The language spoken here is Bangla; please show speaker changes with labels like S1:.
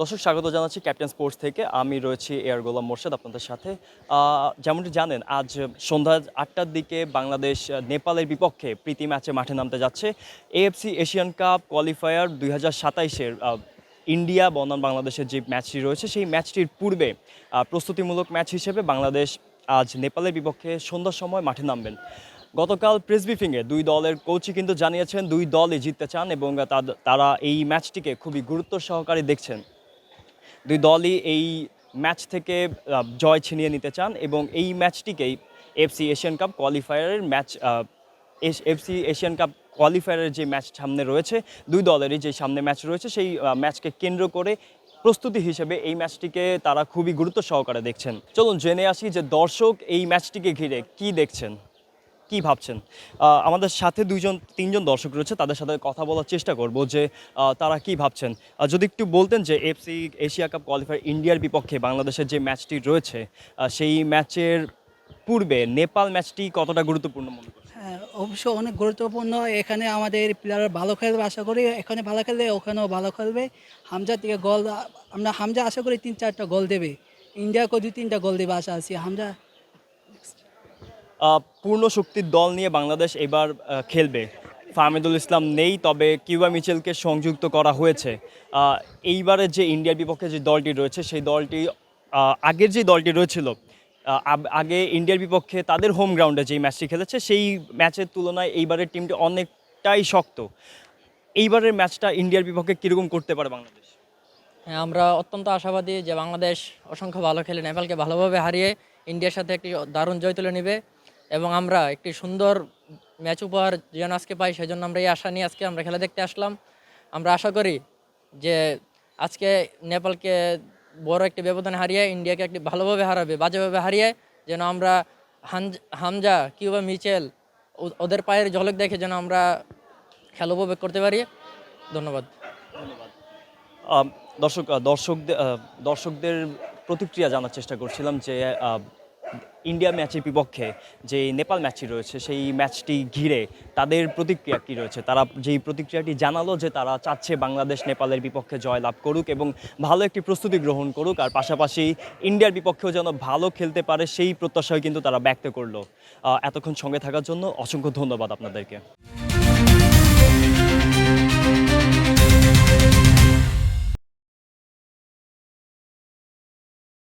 S1: দর্শক, স্বাগত জানাচ্ছি ক্যাপ্টেন স্পোর্টস থেকে। আমি রয়েছি এয়ার গোলাম মোর্শেদ আপনাদের সাথে। যেমনটি জানেন, আজ সন্ধ্যা আটটার দিকে বাংলাদেশ নেপালের বিপক্ষে প্রীতি ম্যাচে মাঠে নামতে যাচ্ছে। এএফসি এশিয়ান কাপ কোয়ালিফায়ার দুই হাজার সাতাইশের ইন্ডিয়া বনাম বাংলাদেশের যে ম্যাচটি রয়েছে, সেই ম্যাচটির পূর্বে প্রস্তুতিমূলক ম্যাচ হিসেবে বাংলাদেশ আজ নেপালের বিপক্ষে সন্ধ্যার সময় মাঠে নামবেন। গতকাল প্রেস ব্রিফিংয়ে দুই দলের কোচই কিন্তু জানিয়েছেন, দুই দলই জিততে চান এবং তারা এই ম্যাচটিকে খুবই গুরুত্ব সহকারে দেখছেন। দুই দলই এই ম্যাচ থেকে জয় ছিনিয়ে নিতে চান এবং এই ম্যাচটিকেই এফসি এশিয়ান কাপ কোয়ালিফায়ারের ম্যাচ এফসি এশিয়ান কাপ কোয়ালিফায়ারের যে ম্যাচ সামনে রয়েছে, দুই দলেরই যে সামনে ম্যাচ রয়েছে, সেই ম্যাচকে কেন্দ্র করে প্রস্তুতি হিসেবে এই ম্যাচটিকে তারা খুবই গুরুত্ব সহকারে দেখছেন। চলুন জেনে আসি যে দর্শক এই ম্যাচটিকে ঘিরে কি দেখছেন। কি ভাবছেন? আমাদের সাথে দুইজন, তিনজন দর্শক রয়েছে, তাদের সাথে কথা বলার চেষ্টা করব যে তারা কি ভাবছেন? যদি একটু বলতেন যে এফসি এশিয়া কাপ কোয়ালিফায়ার ইন্ডিয়ার বিপক্ষে বাংলাদেশের যে ম্যাচটি রয়েছে সেই ম্যাচের পূর্বে নেপাল ম্যাচটি কতটা গুরুত্বপূর্ণ মনে
S2: হ্যাঁ অবশ্য অনেক গুরুত্বপূর্ণ। এখানে আমাদের প্লেয়ার ভালো খেলবে, আশা করি। এখানে ভালো খেলবে ওখানেও ভালো খেলবে। হামজা থেকে গোল আমরা হামজা আশা করি তিন চারটা গোল দেবে। ইন্ডিয়াকে দুই তিনটা গোল দেবে, আশা আছি। হামজা?
S1: পূর্ণ শক্তির দল নিয়ে বাংলাদেশ এবার খেলবে। ফাহমিদুল ইসলাম নেই, তবে কিউবা মিচেলকে সংযুক্ত করা হয়েছে। এইবারে যে ইন্ডিয়ার বিপক্ষে যে দলটি রয়েছে, সেই দলটি আগের যে দলটি রয়েছিল আগে ইন্ডিয়ার বিপক্ষে তাদের হোম গ্রাউন্ডে যেই ম্যাচটি খেলেছে, সেই ম্যাচের তুলনায় এইবারের টিমটি অনেকটাই শক্ত। এইবারের ম্যাচটা ইন্ডিয়ার বিপক্ষে কীরকম করতে পারে বাংলাদেশ?
S3: হ্যাঁ আমরা অত্যন্ত আশাবাদী যে বাংলাদেশ অসংখ্য ভালো খেলে নেপালকে ভালোভাবে হারিয়ে ইন্ডিয়ার সাথে একটি দারুণ জয় তুলে নেবে। এবং আমরা একটি সুন্দর ম্যাচ উপহার যেন আজকে পাই সেই জন্য আমরা এই আশা নিয়ে আজকে আমরা খেলা দেখতে আসলাম। আমরা আশা করি যে আজকে নেপালকে বড় একটি ব্যবধানে হারিয়ে, ইন্ডিয়াকে একটি ভালোভাবে হারাবে, বাজেভাবে হারিয়ে যেন আমরা হামজা, কিউবা মিচেল ওদের পায়ের ঝলক দেখে যেন আমরা খেলা উপভোগ করতে পারি। ধন্যবাদ।
S1: দর্শক দর্শকদের দর্শকদের প্রতিক্রিয়া জানার চেষ্টা করছিলাম যে ইন্ডিয়া ম্যাচের বিপক্ষে যে নেপাল ম্যাচটি রয়েছে, সেই ম্যাচটি ঘিরে তাদের প্রতিক্রিয়া কী রয়েছে? তারা যেই প্রতিক্রিয়াটি জানালো যে তারা চাচ্ছে বাংলাদেশ নেপালের বিপক্ষে জয় লাভ করুক এবং ভালো একটি প্রস্তুতি গ্রহণ করুক, আর পাশাপাশি ইন্ডিয়ার বিপক্ষেও যেন ভালো খেলতে পারে সেই প্রত্যাশাও কিন্তু তারা ব্যক্ত করল। এতক্ষণ সঙ্গে থাকার জন্য অসংখ্য ধন্যবাদ আপনাদেরকে।